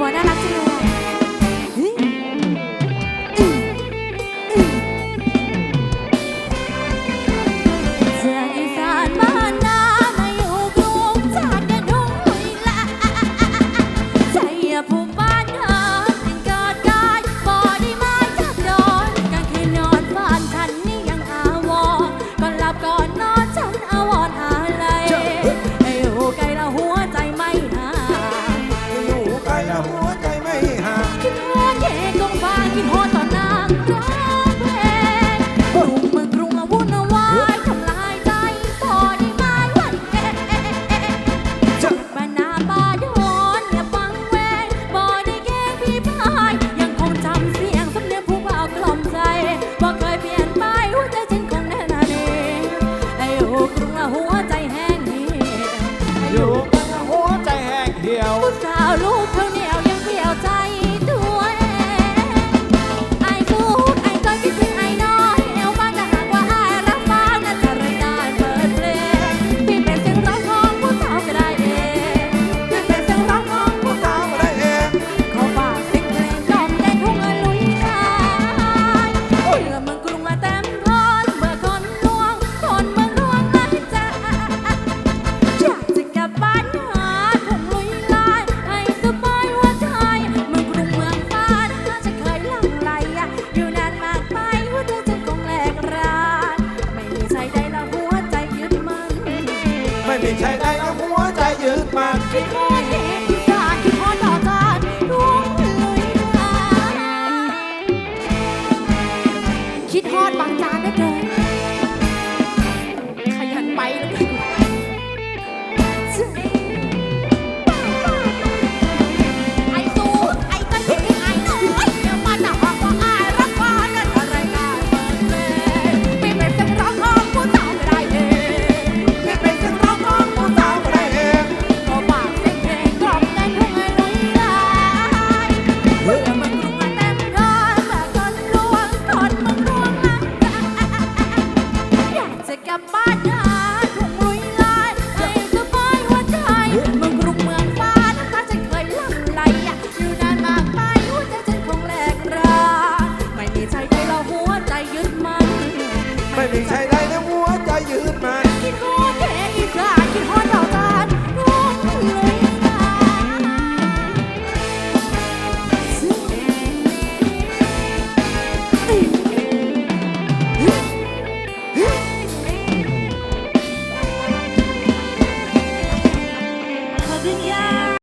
What la หัวใจแห้งเหี่ยวอยู่ ไม่ใช่ได้เอาหัวใจยืดมาคิดแม่เด็าคิดอ่อดอานดวงเลยนคิดฮอดบางจานได้เกินขยันไปแล้ว ไ猜